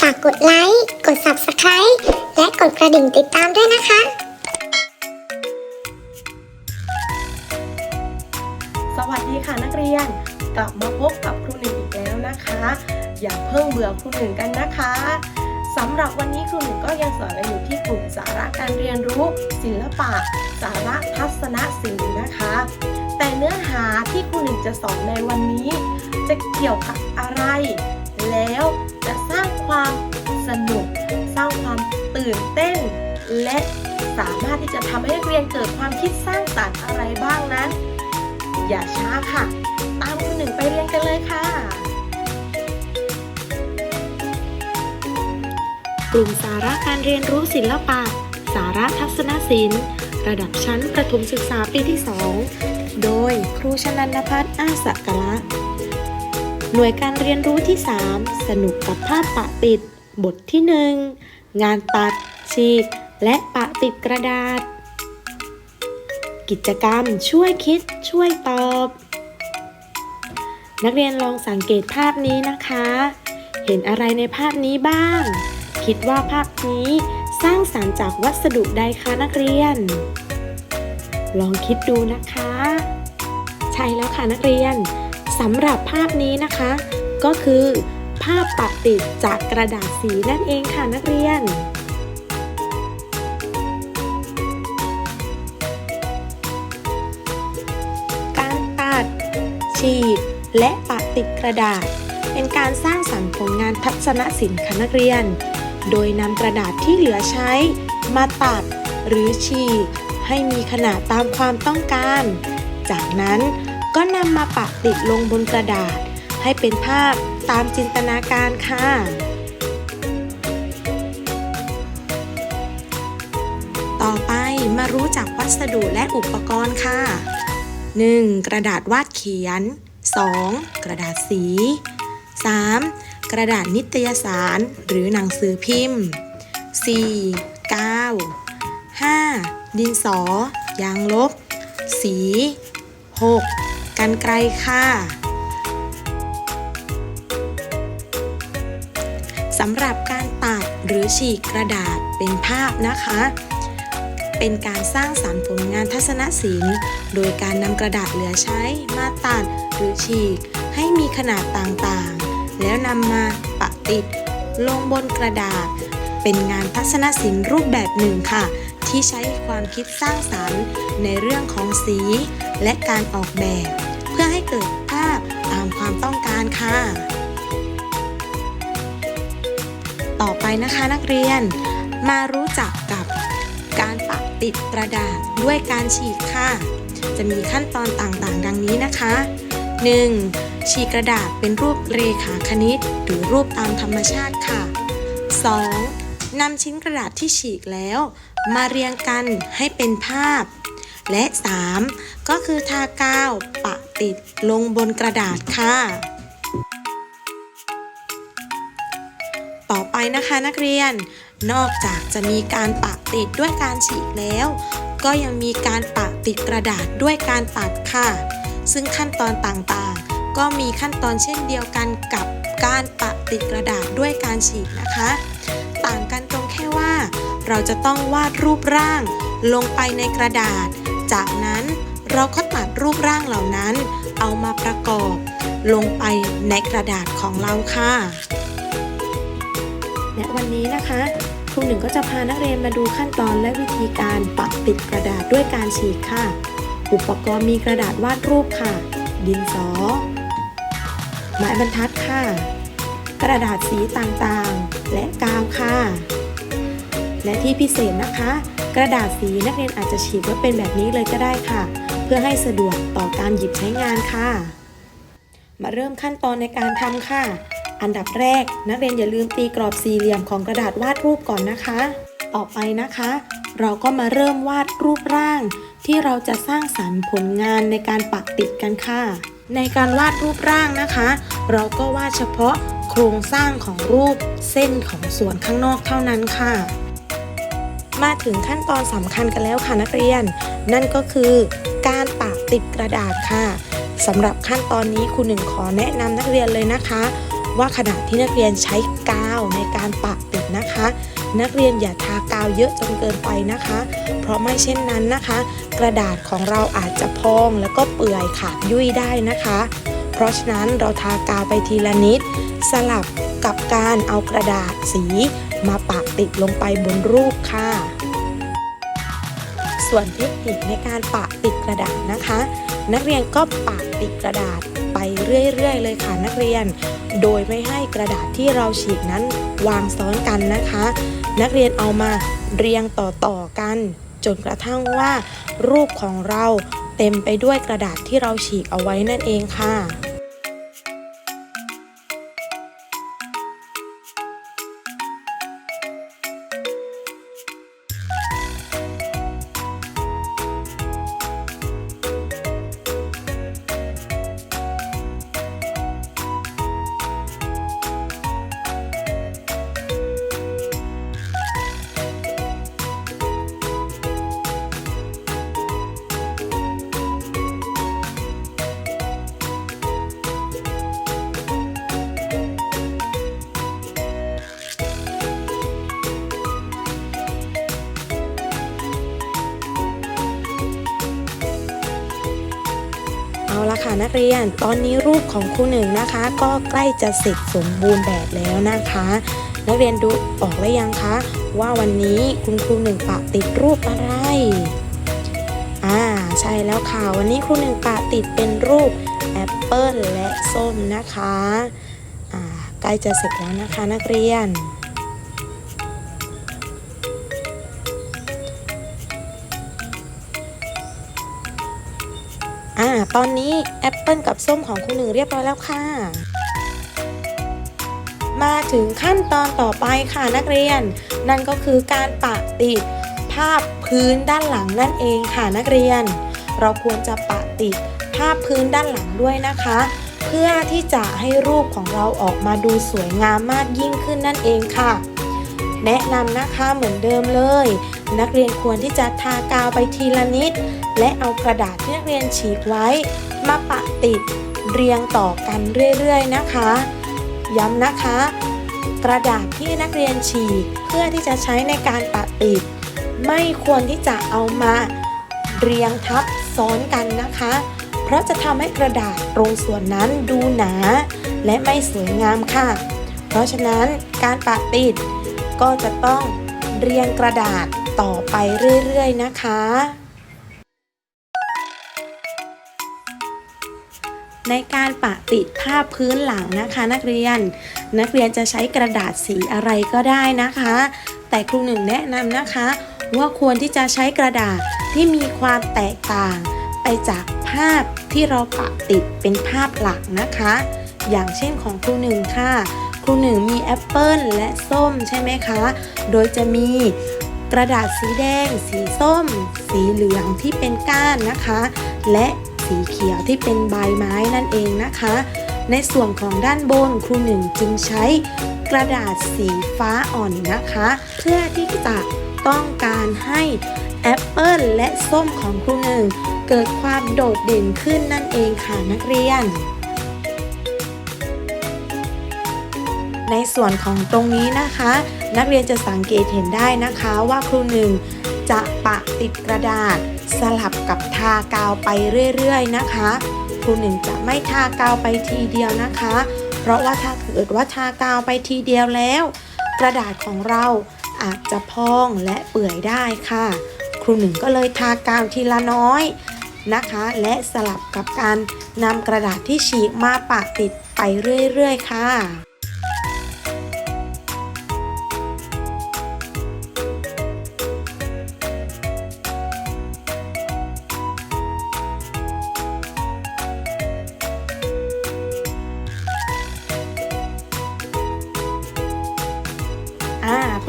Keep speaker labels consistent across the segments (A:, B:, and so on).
A: ฝากกดไลค์ กด Subscribe และกดกระดิ่งติดตามด้วยนะคะ
B: สวัสดีค่ะนักเรียน กลับมาพบกับครูหนึ่งอีกแล้วนะคะ อย่าเพิ่งเบื่อครูหนึ่งกันนะคะสำหรับวันนี้ครูหนึ่งก็ยังสอนกันอยู่ที่กลุ่มสาระการเรียนรู้ ศิลปะ สาระทัศนศิลป์นะคะ เนื้อหาที่ครูหนึ่งจะสอนในวันนี้ จะเกี่ยวกับอะไร แล้วจะสร้างความสนุก สร้างความตื่นเต้น และสามารถที่จะทำให้นักเรียนเกิดความคิดสร้างสรรค์อะไรบ้างนั้น อย่าช้าค่ะ ตามคุณหนึ่งไปเรียนกันเลยค่ะ
C: กลุ่มสาระการเรียนรู้ศิลปะ สาระทัศนศิลป์ ระดับชั้นประถมศึกษาปีที่ 2 โดยครูชนันพัฒน์อาสักละ หน่วยการเรียนรู้ที่ 3 สนุกกับภาพปะติด บทที่ 1 งานตัด ฉีก และปะติดกระดาษ กิจกรรมช่วยคิดช่วยตอบ นักเรียนลองสังเกตภาพนี้นะคะ เห็นอะไรในภาพนี้บ้าง คิดว่าภาพนี้สร้างสรรค์จากวัสดุใดคะนักเรียน ลองคิดดูนะคะ ช่แล้วค่ะนักเรียนสำหรับภาพนี้นะคะ ก็คือ ภาพปักติดจากกระดาษสีนั่นเองค่ะนักเรียน การตัด ฉีกและปะติดกระดาษ เป็นการสร้างสรรค์ผลงานทัศนศิลป์ค่ะนักเรียน โดยนำกระดาษที่เหลือใช้ มาตัดหรือฉีกให้มีขนาดตามความต้องการ จากนั้น ก็นำมาปะติดลงบนกระดาษ ให้เป็นภาพตามจินตนาการค่ะต่อไปมารู้จักวัสดุและอุปกรณ์ค่ะ 1. กระดาษวาดเขียน 2. กระดาษสี 3. กระดาษนิตยสารหรือหนังสือพิมพ์ 4. กาว 5. ดินสอ ยางลบ สี 6. กันไกลค่ะสำหรับการตัดหรือฉีกกระดาษเป็นภาพนะคะ เป็นการสร้างสรรค์ผลงานทัศนศิลป์ โดยการนำกระดาษเหลือใช้มาตัดหรือฉีก ให้มีขนาดต่างๆ แล้วนำมาปะติดลงบนกระดาษ เป็นงานทัศนศิลป์รูปแบบหนึ่งค่ะ ที่ใช้ความคิดสร้างสรรค์ในเรื่องของสี และการออกแบบ เพื่อให้เกิดภาพตามความต้องการค่ะ ต่อไปนะคะนักเรียนมารู้จักกับการปักติดกระดาษด้วยการฉีกค่ะ จะมีขั้นตอนต่างๆ ดังนี้นะคะ 1. ฉีกกระดาษเป็นรูปเรขาคณิต หรือรูปตามธรรมชาติค่ะ 2. นำชิ้นกระดาษที่ฉีกแล้ว มาเรียงกันให้เป็นภาพ และ 3. ก็คือทากาวปะ ติดลงบนกระดาษค่ะ ต่อไปนะคะนักเรียน นอกจากจะมีการปะติดด้วยการฉีกแล้ว ก็ยังมีการปะติดกระดาษด้วยการตัดค่ะ ซึ่งขั้นตอนต่างๆ ก็มีขั้นตอนเช่นเดียวกันกับการปะติดกระดาษด้วยการฉีกนะคะ ต่างกันตรงแค่ว่า เราจะต้องวาดรูปร่างลงไปในกระดาษ จากนั้นเราก็ รูปร่างเหล่านั้น เอามาประกอบ ลงไปในกระดาษของเราค่ะและวันนี้นะคะครูหนึ่งก็จะพานักเรียนมาดูขั้นตอนและวิธีการปักติดกระดาษด้วยการฉีกค่ะ อุปกรณ์มีกระดาษวาดรูปค่ะ ดินสอ ไม้บรรทัดค่ะ กระดาษสีต่างๆ และกาวค่ะ และที่พิเศษนะคะ กระดาษสีนักเรียนอาจจะฉีกไว้เป็นแบบนี้เลยก็ได้ค่ะ พื่อให้สะดวกต่อการหยิบใช้งานค่ะ มาเริ่มขั้นตอนในการทำค่ะ อันดับแรกนักเรียนอย่าลืมตีกรอบสี่เหลี่ยมของกระดาษวาดรูปก่อนนะคะ ต่อไปนะคะ เราก็มาเริ่มวาดรูปร่าง ที่เราจะสร้างสรรค์ผลงานในการปักติดกันค่ะ ในการวาดรูปร่างนะคะ เราก็วาดเฉพาะโครงสร้างของรูปเส้นของส่วนข้างนอกเท่านั้นค่ะ มาถึงขั้นตอนสำคัญกันแล้วค่ะนักเรียน นั่นก็คือ การปะติดกระดาษค่ะสำหรับขั้นตอนนี้ครูหนึ่งขอแนะนำนักเรียนเลยนะคะ ว่าขณะที่นักเรียนใช้กาวในการปะติดนะคะ นักเรียนอย่าทากาวเยอะจนเกินไปนะคะ เพราะไม่เช่นนั้นนะคะ กระดาษของเราอาจจะพองแล้วก็เปื่อยขาดยุ่ยได้นะคะ เพราะฉะนั้นเราทากาวไปทีละนิด สลับกับการเอากระดาษสี มาปะติดลงไปบนรูปค่ะ ส่วนเทคนิคในการปะติดกระดาษนะคะ นักเรียนก็ปะติดกระดาษไปเรื่อยๆ เลยค่ะนักเรียน โดยไม่ให้กระดาษที่เราฉีกนั้นวางซ้อนกันนะคะ นักเรียนเอามาเรียงต่อๆกัน จนกระทั่งว่า รูปของเราเต็มไปด้วยกระดาษที่เราฉีกเอาไว้นั่นเองค่ะ นักเรียน ตอนนี้รูปของครูหนึ่งนะคะ ก็ใกล้จะเสร็จสมบูรณ์แบบแล้วนะคะ นักเรียนดูออกแล้วยังคะ ว่าวันนี้คุณครูหนึ่งปะติดรูปอะไรอ่าใช่แล้วค่ะ วันนี้ครูหนึ่งปะติดเป็นรูปแอปเปิลและส้มนะคะอ่าใกล้จะเสร็จแล้วนะคะนักเรียน ตอนนี้แอปเปิลกับส้มของคุณหนึ่งเรียบร้อยแล้วค่ะ มาถึงขั้นตอนต่อไปค่ะนักเรียน นั่นก็คือการปะติดภาพพื้นด้านหลังนั่นเองค่ะนักเรียน เราควรจะปะติดภาพพื้นด้านหลังด้วยนะคะ เพื่อที่จะให้รูปของเราออกมาดูสวยงามมากยิ่งขึ้นนั่นเองค่ะ แนะนำนะคะเหมือนเดิมเลย นักเรียนควรที่จะทากาวไปทีละนิด และเอากระดาษที่นักเรียนฉีกไว้ มาปะติดเรียงต่อกันเรื่อยๆนะคะ ย้ำนะคะ กระดาษที่นักเรียนฉีกเพื่อที่จะใช้ในการปะติด ไม่ควรที่จะเอามาเรียงทับซ้อนกันนะคะ เพราะจะทำให้กระดาษตรงส่วนนั้นดูหนา และไม่สวยงามค่ะ เพราะฉะนั้นการปะติดก็จะต้องเรียงกระดาษต่อไปเรื่อยๆนะคะ ในการปะติดภาพพื้นหลังนะคะ นักเรียน นักเรียนจะใช้กระดาษสีอะไรก็ได้นะคะ แต่ครูหนึ่งแนะนำนะคะ ว่าควรที่จะใช้กระดาษที่มีความแตกต่าง ไปจากภาพที่เราปะติดเป็นภาพหลักนะคะ อย่างเช่นของครูหนึ่งค่ะครูหนึ่งมีแอปเปิลและส้มใช่ไหมคะ โดยจะมีกระดาษสีแดง สีส้ม สีเหลืองที่เป็นก้านนะคะ และ สีเขียวที่เป็นใบไม้นั่นเองนะคะ ในส่วนของด้านบนครูหนึ่งจึงใช้กระดาษสีฟ้าอ่อนนะคะ เพื่อที่จะต้องการให้แอปเปิลและส้มของครูหนึ่งเกิดความโดดเด่นขึ้นนั่นเองค่ะนักเรียน ในส่วนของตรงนี้นะคะ นักเรียนจะสังเกตเห็นได้นะคะว่าครูหนึ่งจะปะติดกระดาษ สลับกับทากาวไปเรื่อยๆนะคะครูหนึ่งจะไม่ทากาวไปทีเดียวนะคะ เพราะว่าถ้าเกิดว่าทากาวไปทีเดียวแล้ว กระดาษของเราอาจจะพองและเปื่อยได้ค่ะ ครูหนึ่งก็เลยทากาวทีละน้อยนะคะ และสลับกับการนำกระดาษที่ฉีกมาปะติดไปเรื่อยๆ ค่ะ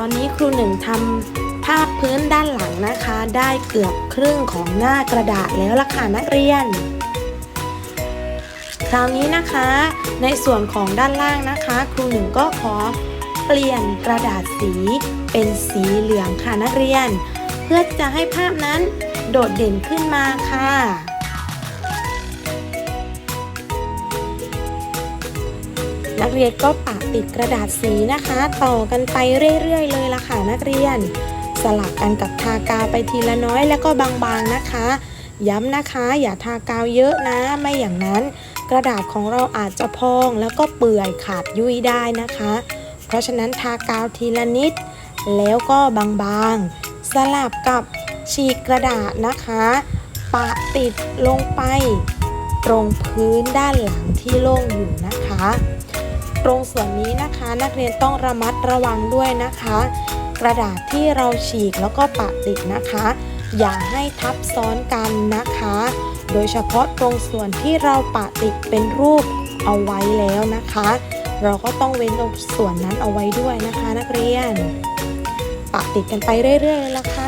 C: ตอนนี้ครูหนึ่งทำภาพพื้นด้านหลังนะคะ ได้เกือบครึ่งของหน้ากระดาษแล้วล่ะค่ะนักเรียน คราวนี้นะคะ ในส่วนของด้านล่างนะคะ ครูหนึ่งก็ขอเปลี่ยนกระดาษสีเป็นสีเหลืองค่ะนักเรียน เพื่อจะให้ภาพนั้นโดดเด่นขึ้นมาค่ะนักเรียนก็ปา ติดกระดาษสีนะคะ ต่อกันไปเรื่อยๆ เลยละค่ะนักเรียน สลับกันกับทากาวไปทีละน้อยแล้วก็บางๆนะคะ ย้ำนะคะ อย่าทากาวเยอะนะ ไม่อย่างนั้น กระดาษของเราอาจจะพองแล้วก็เปื่อยขาดยุ่ยได้นะคะ เพราะฉะนั้นทากาวทีละนิด แล้วก็บางๆ สลับกับฉีกกระดาษนะคะปะติดลงไป ตรงพื้นด้านหลังที่โล่งอยู่นะคะ ตรงส่วนนี้นะคะ นักเรียนต้องระมัดระวังด้วยนะคะ กระดาษที่เราฉีกแล้วก็ปะติดนะคะ อย่าให้ทับซ้อนกันนะคะ โดยเฉพาะตรงส่วนที่เราปะติดเป็นรูปเอาไว้แล้วนะคะ เราก็ต้องเว้นตรงส่วนนั้นเอาไว้ด้วยนะคะ นักเรียน ปะติดกันไปเรื่อยๆเลยละค่ะ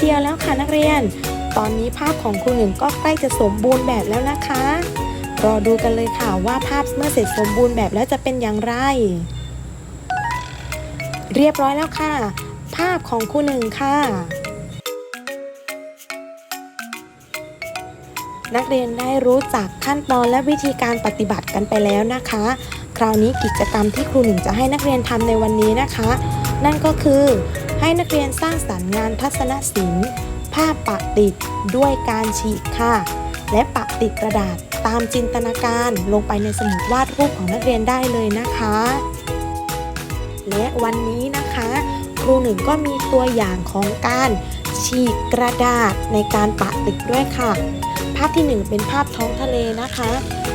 C: เดียวแล้วค่ะนักเรียน ตอนนี้ภาพของครูหนึ่งก็ใกล้จะสมบูรณ์แบบแล้วนะคะ รอดูกันเลยค่ะว่าภาพเมื่อเสร็จสมบูรณ์แบบแล้วจะเป็นอย่างไร เรียบร้อยแล้วค่ะ ภาพของครูหนึ่งค่ะ นักเรียนได้รู้จักขั้นตอนและวิธีการปฏิบัติกันไปแล้วนะคะ คราวนี้กิจกรรมที่ครูหนึ่งจะให้นักเรียนทำในวันนี้นะคะ นั่นก็คือ ให้นักเรียนสร้างสรรค์งานทัศนศิลป์ ภาพปะติดด้วยการฉีกค่ะ และปะติดกระดาษตามจินตนาการลงไปในสมุดวาดรูปของนักเรียนได้เลยนะคะ และวันนี้นะคะ ครูหนึ่งก็มีตัวอย่างของการฉีกกระดาษในการปะติดด้วยค่ะ ภาพที่หนึ่งเป็นภาพท้องทะเลนะคะ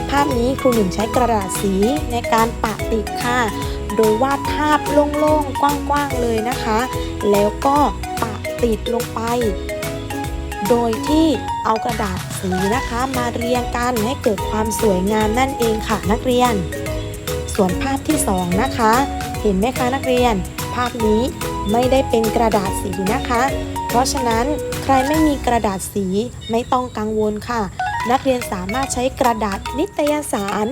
C: ภาพนี้ครูหนึ่งใช้กระดาษสีในการปะติดค่ะ โดยวาดภาพโล่งๆ กว้างๆ เลยนะคะ แล้วก็ปะติดลงไป โดยที่เอากระดาษสีนะคะมาเรียงกันให้เกิดความสวยงามนั่นเองค่ะนักเรียน ส่วนภาพที่สองนะคะ เห็นไหมคะนักเรียน ภาพนี้ไม่ได้เป็นกระดาษสีนะคะ เพราะฉะนั้นใครไม่มีกระดาษสีไม่ต้องกังวลค่ะ นักเรียนสามารถใช้กระดาษนิตยสาร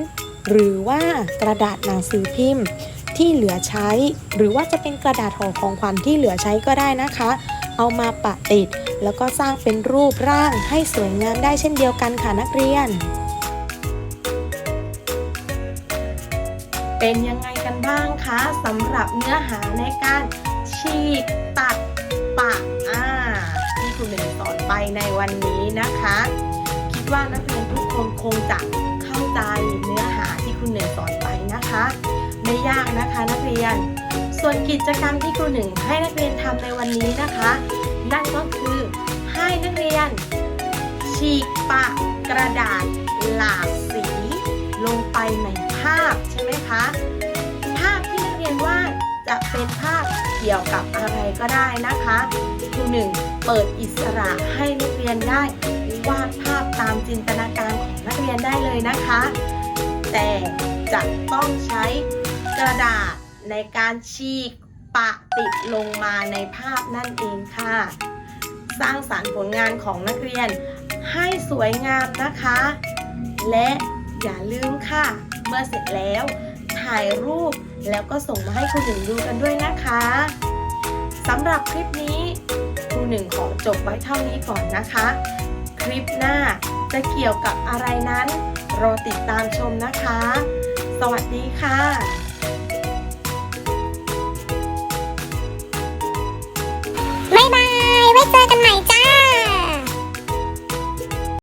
C: หรือว่ากระดาษหนังสือพิมพ์ ที่เหลือใช้ หรือว่าจะเป็นกระดาษห่อของขวัญที่เหลือใช้ก็ได้นะคะ เอามาปะติด แล้วก็สร้างเป็นรูปร่างให้สวยงามได้เช่นเดียวกันค่ะนักเรียน
B: เป็นยังไงกันบ้างคะสำหรับเนื้อหาในการฉีกตัดปะอ่าที่คุณหนึ่งสอนไปในวันนี้นะคะ คิดว่านักเรียนทุกคนคงจะเข้าใจเนื้อหาที่คุณหนึ่งสอนไปนะคะ ไม่ยากนะคะนักเรียน ส่วนกิจกรรมที่ครูหนึ่งให้นักเรียนทำในวันนี้นะคะ นั่นก็คือให้นักเรียน ฉีกปะกระดาษหลากสีลงไปในภาพใช่ไหมคะ ภาพที่นักเรียนวาดจะเป็นภาพเกี่ยวกับอะไรก็ได้นะคะครูหนึ่งเปิดอิสระให้นักเรียนได้วาดภาพตามจินตนาการของนักเรียนได้เลยนะคะ แต่จะต้องใช้ กระดาษในการฉีกปะติดลงมาในภาพนั่นเองค่ะ สร้างสารรค์ผลงานของนักเรียนให้สวยงามนะคะ และอย่าลืมค่ะ เมื่อเสร็จแล้วถ่ายรูปแล้วก็ส่งมาให้คุณหนึ่งดูกันด้วยนะคะ
C: สำหรับคลิปนี้ครูหนึ่งขอจบไว้เท่านี้ก่อนนะคะ คลิปหน้าจะเกี่ยวกับอะไรนั้น รอติดตามชมนะคะ สวัสดีค่ะ
D: ไว้เจอกันใหม่